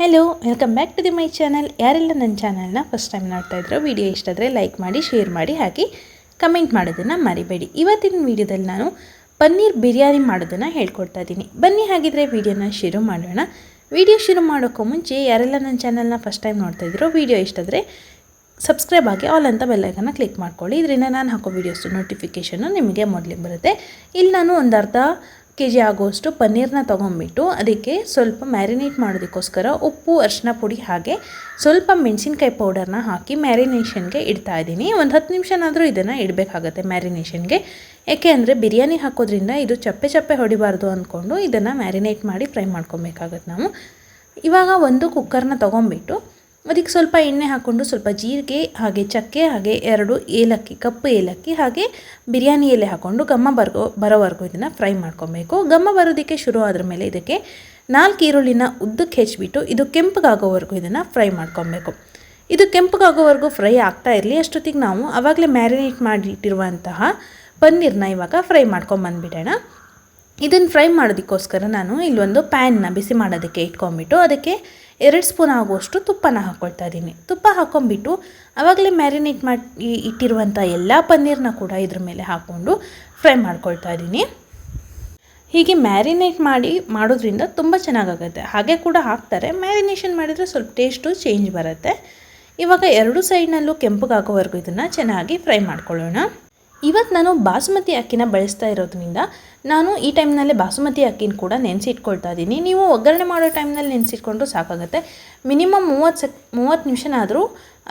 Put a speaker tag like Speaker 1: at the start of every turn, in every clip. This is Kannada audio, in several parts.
Speaker 1: Hello welcome back to the my channel ಯಾರೆಲ್ಲ ನನ್ನ ಚಾನಲ್ನ ಫಸ್ಟ್ ಟೈಮ್ ನೋಡ್ತಾ ಇದ್ರು ವಿಡಿಯೋ ಇಷ್ಟ ಆದರೆ ಲೈಕ್ ಮಾಡಿ ಶೇರ್ ಮಾಡಿ, ಹಾಕಿ ಕಮೆಂಟ್ ಮಾಡೋದನ್ನು ಮರಿಬೇಡಿ. ಇವತ್ತಿನ ವಿಡಿಯೋದಲ್ಲಿ ನಾನು ಪನ್ನೀರ್ ಬಿರಿಯಾನಿ ಮಾಡೋದನ್ನು ಹೇಳ್ಕೊಡ್ತಾ ಇದ್ದೀನಿ. ಬನ್ನಿ ಹಾಗಿದ್ರೆ ವಿಡಿಯೋನ ಶುರು ಮಾಡೋಣ. ವಿಡಿಯೋ ಶುರು ಮಾಡೋಕ್ಕೂ ಮುಂಚೆ ಯಾರೆಲ್ಲ ನನ್ನ ಚಾನಲ್ನ ಫಸ್ಟ್ ಟೈಮ್ ನೋಡ್ತಾ ಇದ್ರು ವಿಡಿಯೋ ಇಷ್ಟ ಆದರೆ ಸಬ್ಸ್ಕ್ರೈಬ್ ಆಗಿ ಆಲ್ ಅಂತ ಬೆಲ್ಲೈಕನ್ನ ಕ್ಲಿಕ್ ಮಾಡ್ಕೊಳ್ಳಿ. ಇದರಿಂದ ನಾನು ಹಾಕೋ ವೀಡಿಯೋಸ್ ನೋಟಿಫಿಕೇಷನ್ನು ನಿಮಗೆ ಮೊದಲಿಗೆ ಬರುತ್ತೆ. ಇಲ್ಲಿ ನಾನು ಒಂದು ಅರ್ಧ ಕೆ ಜಿ ಆಗುವಷ್ಟು ಪನ್ನೀರನ್ನ ತೊಗೊಂಬಿಟ್ಟು ಅದಕ್ಕೆ ಸ್ವಲ್ಪ ಮ್ಯಾರಿನೇಟ್ ಮಾಡೋದಕ್ಕೋಸ್ಕರ ಉಪ್ಪು ಅರಿಶಿನ ಪುಡಿ ಹಾಗೆ ಸ್ವಲ್ಪ ಮೆಣಸಿನ್ಕಾಯಿ ಪೌಡರ್ನ ಹಾಕಿ ಮ್ಯಾರಿನೇಷನ್ಗೆ ಇಡ್ತಾ ಇದ್ದೀನಿ. ಒಂದು ಹತ್ತು ನಿಮಿಷನಾದರೂ ಇದನ್ನು ಇಡಬೇಕಾಗತ್ತೆ ಮ್ಯಾರಿನೇಷನ್ಗೆ ಯಾಕೆ ಅಂದರೆ ಬಿರಿಯಾನಿ ಹಾಕೋದ್ರಿಂದ ಇದು ಚಪ್ಪೆ ಚಪ್ಪೆ ಹೊಡಿಬಾರ್ದು ಅಂದ್ಕೊಂಡು ಇದನ್ನು ಮ್ಯಾರಿನೇಟ್ ಮಾಡಿ ಫ್ರೈ ಮಾಡ್ಕೊಬೇಕಾಗತ್ತೆ ನಾವು. ಇವಾಗ ಒಂದು ಕುಕ್ಕರ್ನ ತೊಗೊಂಬಿಟ್ಟು ಅದಕ್ಕೆ ಸ್ವಲ್ಪ ಎಣ್ಣೆ ಹಾಕ್ಕೊಂಡು ಸ್ವಲ್ಪ ಜೀರಿಗೆ, ಹಾಗೆ ಚಕ್ಕೆ, ಹಾಗೆ ಎರಡು ಏಲಕ್ಕಿ, ಕಪ್ಪು ಏಲಕ್ಕಿ, ಹಾಗೆ ಬಿರಿಯಾನಿ ಎಲೆ ಹಾಕ್ಕೊಂಡು ಗಮ್ಮ ಬರ್ಗೋ, ಬರೋವರೆಗೂ ಇದನ್ನು ಫ್ರೈ ಮಾಡ್ಕೊಬೇಕು. ಗಮ್ಮ ಬರೋದಕ್ಕೆ ಶುರು ಆದ್ರ ಮೇಲೆ ಇದಕ್ಕೆ ನಾಲ್ಕು ಈರುಳ್ಳಿನ ಉದ್ದಕ್ಕೆ ಹೆಚ್ಚಿಬಿಟ್ಟು ಇದು ಕೆಂಪಗಾಗೋವರೆಗೂ ಇದನ್ನು ಫ್ರೈ ಮಾಡ್ಕೊಬೇಕು. ಇದು ಕೆಂಪಗಾಗೋವರೆಗೂ ಫ್ರೈ ಆಗ್ತಾ ಇರಲಿ, ಅಷ್ಟೊತ್ತಿಗೆ ನಾವು ಆವಾಗಲೇ ಮ್ಯಾರಿನೇಟ್ ಮಾಡಿಟ್ಟಿರುವಂತಹ ಪನ್ನೀರ್ನ ಇವಾಗ ಫ್ರೈ ಮಾಡ್ಕೊಂಬಂದ್ಬಿಡೋಣ. ಇದನ್ನು ಫ್ರೈ ಮಾಡೋದಕ್ಕೋಸ್ಕರ ನಾನು ಇಲ್ಲೊಂದು ಪ್ಯಾನ್ನ ಬಿಸಿ ಮಾಡೋದಕ್ಕೆ ಇಟ್ಕೊಂಡ್ಬಿಟ್ಟು ಅದಕ್ಕೆ ಎರಡು ಸ್ಪೂನ್ ಆಗುವಷ್ಟು ತುಪ್ಪನ ಹಾಕ್ಕೊಳ್ತಾ ಇದ್ದೀನಿ. ತುಪ್ಪ ಹಾಕ್ಕೊಂಬಿಟ್ಟು ಆವಾಗಲೇ ಮ್ಯಾರಿನೇಟ್ ಮಾಡಿ ಇಟ್ಟಿರುವಂಥ ಎಲ್ಲ ಪನ್ನೀರನ್ನ ಕೂಡ ಇದ್ರ ಮೇಲೆ ಹಾಕ್ಕೊಂಡು ಫ್ರೈ ಮಾಡ್ಕೊಳ್ತಾ ಇದ್ದೀನಿ. ಹೀಗೆ ಮ್ಯಾರಿನೇಟ್ ಮಾಡಿ ಮಾಡೋದ್ರಿಂದ ತುಂಬ ಚೆನ್ನಾಗಾಗುತ್ತೆ. ಹಾಗೆ ಕೂಡ ಹಾಕ್ತಾರೆ. ಮ್ಯಾರಿನೇಷನ್ ಮಾಡಿದರೆ ಸ್ವಲ್ಪ ಟೇಸ್ಟು ಚೇಂಜ್ ಬರುತ್ತೆ. ಇವಾಗ ಎರಡು ಸೈಡ್ನಲ್ಲೂ ಕೆಂಪಗಾಗೋವರೆಗೂ ಇದನ್ನು ಚೆನ್ನಾಗಿ ಫ್ರೈ ಮಾಡ್ಕೊಳ್ಳೋಣ. ಇವತ್ತು ನಾನು ಬಾಸುಮತಿ ಅಕ್ಕಿನ ಬಳಸ್ತಾ ಇರೋದ್ರಿಂದ ನಾನು ಈ ಟೈಮ್ನಲ್ಲೇ ಬಾಸುಮತಿ ಅಕ್ಕಿನ ಕೂಡ ನೆನೆಸಿಟ್ಕೊಳ್ತಾ ಇದ್ದೀನಿ. ನೀವು ಒಗ್ಗರಣೆ ಮಾಡೋ ಟೈಮ್ನಲ್ಲಿ ನೆನೆಸಿಟ್ಕೊಂಡ್ರು ಸಾಕಾಗುತ್ತೆ. ಮಿನಿಮಮ್ ಮೂವತ್ತು ಸೆಕ್ ಮೂವತ್ತು ನಿಮಿಷನಾದರೂ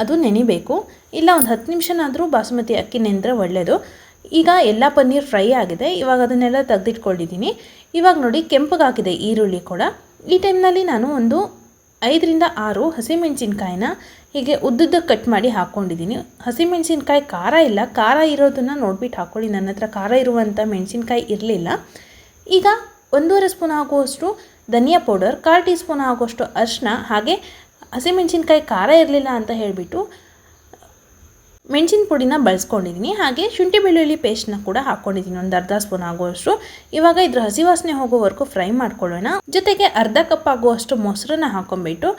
Speaker 1: ಅದು ನೆನಿಬೇಕು. ಇಲ್ಲ ಒಂದು ಹತ್ತು ನಿಮಿಷನಾದರೂ ಬಾಸುಮತಿ ಅಕ್ಕಿ ನೆನೆದ್ರೆ ಒಳ್ಳೆಯದು ಈಗ ಎಲ್ಲ ಪನ್ನೀರ್ ಫ್ರೈ ಆಗಿದೆ. ಇವಾಗ ಅದನ್ನೆಲ್ಲ ತೆಗೆದಿಟ್ಕೊಂಡಿದ್ದೀನಿ. ಇವಾಗ ನೋಡಿ ಕೆಂಪಗಾಗಿದೆ ಈರುಳ್ಳಿ ಕೂಡ. ಈ ಟೈಮ್ನಲ್ಲಿ ನಾನು ಒಂದು ಐದರಿಂದ ಆರು ಹಸಿಮೆಣಸಿನ್ಕಾಯಿನ ಹೀಗೆ ಉದ್ದುದ್ದಕ್ಕೆ ಕಟ್ ಮಾಡಿ ಹಾಕ್ಕೊಂಡಿದ್ದೀನಿ ಹಸಿಮೆಣಸಿನ್ಕಾಯಿ ಖಾರ ಇಲ್ಲ. ಖಾರ ಇರೋದನ್ನು ನೋಡ್ಬಿಟ್ಟು ಹಾಕ್ಕೊಳ್ಳಿ ನನ್ನ ಹತ್ರ ಖಾರ ಇರುವಂಥ ಮೆಣಸಿನ್ಕಾಯಿ ಇರಲಿಲ್ಲ. ಈಗ ಒಂದೂವರೆ ಸ್ಪೂನ್ ಆಗುವಷ್ಟು ಧನಿಯಾ ಪೌಡರ್, ಕಾಲು ಟೀ ಸ್ಪೂನ್ ಆಗುವಷ್ಟು ಅರಿಶಿನ ಹಾಗೆ ಹಸಿಮೆಣಸಿನ್ಕಾಯಿ ಖಾರ ಇರಲಿಲ್ಲ ಅಂತ ಹೇಳಿಬಿಟ್ಟು ಮೆಣಸಿನ ಪುಡಿನ ಬಳಸ್ಕೊಂಡಿದ್ದೀನಿ ಹಾಗೆ ಶುಂಠಿ ಬೆಳ್ಳುಳ್ಳಿ ಪೇಸ್ಟ್ನ ಕೂಡ ಹಾಕ್ಕೊಂಡಿದ್ದೀನಿ ಒಂದು ಅರ್ಧ ಸ್ಪೂನ್ ಆಗುವಷ್ಟು. ಇವಾಗ ಇದ್ರ ಹಸಿ ವಾಸನೆ ಹೋಗೋವರೆಗೂ ಫ್ರೈ ಮಾಡ್ಕೊಳ್ಳೋಣ. ಜೊತೆಗೆ ಅರ್ಧ ಕಪ್ ಆಗುವಷ್ಟು ಮೊಸರನ್ನ ಹಾಕೊಂಡ್ಬಿಟ್ಟು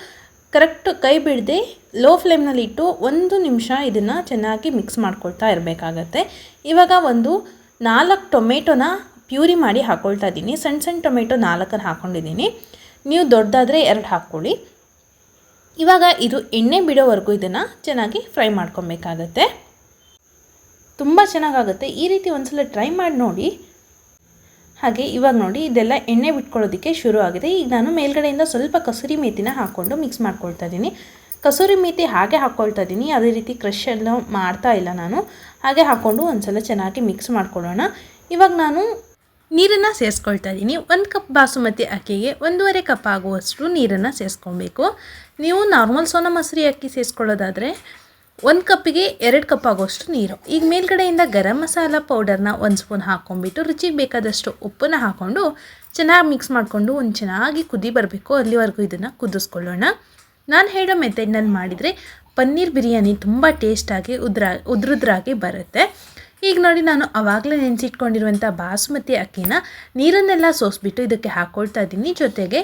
Speaker 1: ಕರೆಕ್ಟ್ ಕೈ ಬಿಡದೆ ಲೋ ಫ್ಲೇಮ್ನಲ್ಲಿ ಇಟ್ಟು ಒಂದು ನಿಮಿಷ ಇದನ್ನು ಚೆನ್ನಾಗಿ ಮಿಕ್ಸ್ ಮಾಡ್ಕೊಳ್ತಾ ಇರಬೇಕಾಗತ್ತೆ. ಇವಾಗ ಒಂದು ನಾಲ್ಕು ಟೊಮೆಟೊನ ಪ್ಯೂರಿ ಮಾಡಿ ಹಾಕ್ಕೊಳ್ತಾ ಇದ್ದೀನಿ ಸಣ್ಣ ಸಣ್ಣ ಟೊಮೆಟೊ ನಾಲ್ಕನ್ನು ಹಾಕ್ಕೊಂಡಿದ್ದೀನಿ ನೀವು ದೊಡ್ಡದಾದರೆ ಎರಡು ಹಾಕ್ಕೊಳ್ಳಿ. ಇವಾಗ ಇದು ಎಣ್ಣೆ ಬಿಡೋವರೆಗೂ ಇದನ್ನು ಚೆನ್ನಾಗಿ ಫ್ರೈ ಮಾಡ್ಕೊಬೇಕಾಗತ್ತೆ. ತುಂಬ ಚೆನ್ನಾಗಾಗುತ್ತೆ. ಈ ರೀತಿ ಒಂದ್ಸಲ ಟ್ರೈ ಮಾಡಿ ನೋಡಿ. ಹಾಗೆ ಇವಾಗ ನೋಡಿ, ಇದೆಲ್ಲ ಎಣ್ಣೆ ಬಿಟ್ಕೊಳ್ಳೋದಕ್ಕೆ ಶುರು ಆಗಿದೆ. ಈಗ ನಾನು ಮೇಲ್ಗಡೆಯಿಂದ ಸ್ವಲ್ಪ ಕಸೂರಿ ಮೇತಿನ ಹಾಕ್ಕೊಂಡು ಮಿಕ್ಸ್ ಮಾಡ್ಕೊಳ್ತಾ ಇದ್ದೀನಿ. ಕಸೂರಿ ಮೇತಿ ಹಾಗೆ ಹಾಕ್ಕೊಳ್ತಾ ಇದ್ದೀನಿ. ಅದೇ ರೀತಿ ಕ್ರಷ್ ಎಲ್ಲ ಮಾಡ್ತಾ ಇಲ್ಲ ನಾನು. ಹಾಗೆ ಹಾಕ್ಕೊಂಡು ಒಂದ್ಸಲ ಚೆನ್ನಾಗಿ ಮಿಕ್ಸ್ ಮಾಡ್ಕೊಳ್ಳೋಣ. ಇವಾಗ ನಾನು ನೀರನ್ನು ಸೇರಿಸ್ಕೊಳ್ತಾ ಇದ್ದೀನಿ. ಒಂದು ಕಪ್ ಬಾಸುಮತಿ ಅಕ್ಕಿಗೆ ಒಂದೂವರೆ ಕಪ್ ಆಗುವಷ್ಟು ನೀರನ್ನು ಸೇರಿಸ್ಕೊಬೇಕು. ನೀವು ನಾರ್ಮಲ್ ಸೋನಾ ಮೊಸರಿ ಅಕ್ಕಿ ಸೇರಿಸ್ಕೊಳ್ಳೋದಾದರೆ ಒಂದು ಕಪ್ಪಿಗೆ ಎರಡು ಕಪ್ ಆಗುವಷ್ಟು ನೀರು. ಈಗ ಮೇಲ್ಗಡೆಯಿಂದ ಗರಂ ಮಸಾಲ ಪೌಡರ್ನ ಒಂದು ಸ್ಪೂನ್ ಹಾಕ್ಕೊಂಬಿಟ್ಟು ರುಚಿಗೆ ಬೇಕಾದಷ್ಟು ಉಪ್ಪನ್ನ ಹಾಕ್ಕೊಂಡು ಚೆನ್ನಾಗಿ ಮಿಕ್ಸ್ ಮಾಡಿಕೊಂಡು ಒಂದು ಚೆನ್ನಾಗಿ ಕುದಿ ಬರಬೇಕು. ಅಲ್ಲಿವರೆಗೂ ಇದನ್ನು ಕುದಿಸ್ಕೊಳ್ಳೋಣ. ನಾನು ಹೇಳೋ ಮೆಥಡ್ನಲ್ಲಿ ಮಾಡಿದರೆ ಪನ್ನೀರ್ ಬಿರಿಯಾನಿ ತುಂಬ ಟೇಸ್ಟಾಗಿ ಉದ್ರ, ಉದ್ರುದ್ರಾಗಿ ಬರುತ್ತೆ. ಈಗ ನೋಡಿ ನಾನು ಆವಾಗಲೇ ನೆನೆಸಿಟ್ಕೊಂಡಿರುವಂಥ ಬಾಸುಮತಿ ಅಕ್ಕಿನ ನೀರನ್ನೆಲ್ಲ ಸೋಸ್ಬಿಟ್ಟು ಇದಕ್ಕೆ ಹಾಕ್ಕೊಳ್ತಾ ಇದ್ದೀನಿ. ಜೊತೆಗೆ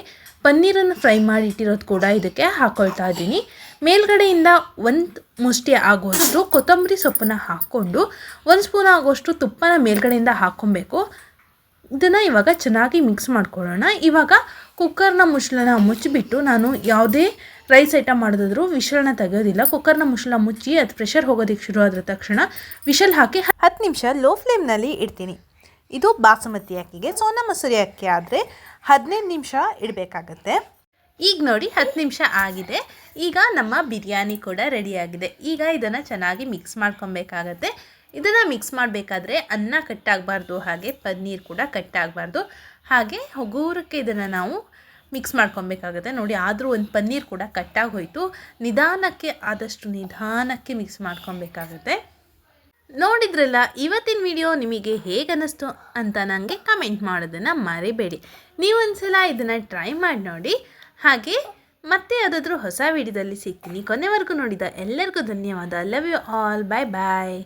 Speaker 1: ಪನ್ನೀರನ್ನು ಫ್ರೈ ಮಾಡಿಟ್ಟಿರೋದು ಕೂಡ ಇದಕ್ಕೆ ಹಾಕ್ಕೊಳ್ತಾ ಇದ್ದೀನಿ. ಮೇಲ್ಗಡೆಯಿಂದ ಒಂದು ಮುಷ್ಟಿ ಆಗುವಷ್ಟು ಕೊತ್ತಂಬರಿ ಸೊಪ್ಪನ್ನ ಹಾಕ್ಕೊಂಡು ಒಂದು ಸ್ಪೂನ್ ಆಗುವಷ್ಟು ತುಪ್ಪನ ಮೇಲ್ಗಡೆಯಿಂದ ಹಾಕ್ಕೊಬೇಕು. ಇದನ್ನು ಇವಾಗ ಚೆನ್ನಾಗಿ ಮಿಕ್ಸ್ ಮಾಡ್ಕೊಳ್ಳೋಣ. ಇವಾಗ ಕುಕ್ಕರ್ನ ಮುಚ್ಚಳನ ಮುಚ್ಚಿಬಿಟ್ಟು ನಾನು ಯಾವುದೇ ರೈಸ್ ಐಟಮ್ ಮಾಡಿದ್ರು ವಿಶಲನ ತೆಗೆಯೋದಿಲ್ಲ ಕುಕ್ಕರ್ನ ಮುಚ್ಚಳ ಮುಚ್ಚಿ ಅದು ಪ್ರೆಷರ್ ಹೋಗೋದಕ್ಕೆ ಶುರು ಆದ ತಕ್ಷಣ ವಿಶಲ್ ಹಾಕಿ ಹತ್ತು ನಿಮಿಷ ಲೋ ಫ್ಲೇಮ್ನಲ್ಲಿ ಇಡ್ತೀನಿ. ಇದು ಬಾಸುಮತಿ ಅಕ್ಕಿಗೆ ಸೋನಾ ಮಸೂರಿ ಅಕ್ಕಿ ಆದರೆ ಹದಿನೈದು ನಿಮಿಷ ಇಡಬೇಕಾಗತ್ತೆ. ಈಗ ನೋಡಿ ಹತ್ತು ನಿಮಿಷ ಆಗಿದೆ. ಈಗ ನಮ್ಮ ಬಿರಿಯಾನಿ ಕೂಡ ರೆಡಿಯಾಗಿದೆ ಈಗ ಇದನ್ನು ಚೆನ್ನಾಗಿ ಮಿಕ್ಸ್ ಮಾಡ್ಕೊಬೇಕಾಗತ್ತೆ. ಇದನ್ನು ಮಿಕ್ಸ್ ಮಾಡಬೇಕಾದ್ರೆ ಅನ್ನ ಕಟ್ಟಾಗಬಾರ್ದು ಹಾಗೆ ಪನ್ನೀರ್ ಕೂಡ ಕಟ್ಟಾಗಬಾರ್ದು ಹಾಗೆ ಹಗೂರಕ್ಕೆ ಇದನ್ನು ನಾವು ಮಿಕ್ಸ್ ಮಾಡ್ಕೊಬೇಕಾಗುತ್ತೆ. ನೋಡಿ, ಆದರೂ ಒಂದು ಪನ್ನೀರ್ ಕೂಡ ಕಟ್ಟಾಗಿ ಹೋಯಿತು ನಿಧಾನಕ್ಕೆ ಆದಷ್ಟು ನಿಧಾನಕ್ಕೆ ಮಿಕ್ಸ್ ಮಾಡ್ಕೊಬೇಕಾಗುತ್ತೆ. ನೋಡಿದ್ರಲ್ಲ, ಇವತ್ತಿನ ವಿಡಿಯೋ ನಿಮಗೆ ಹೇಗೆ ಅನ್ನಿಸ್ತು ಅಂತ ನನಗೆ ಕಮೆಂಟ್ ಮಾಡೋದನ್ನು ಮರಿಬೇಡಿ. ನೀವು ಒಂದ್ಸಲ ಇದನ್ನು ಟ್ರೈ ಮಾಡಿ ನೋಡಿ. ಹಾಗೆ, ಮತ್ತೆ ಯಾವುದಾದ್ರೂ ಹೊಸ ವಿಡಿಯೋದಲ್ಲಿ ಸಿಗ್ತೀನಿ. ಕೊನೆವರೆಗೂ ನೋಡಿದ ಎಲ್ಲರಿಗೂ ಧನ್ಯವಾದ. Love you all bye bye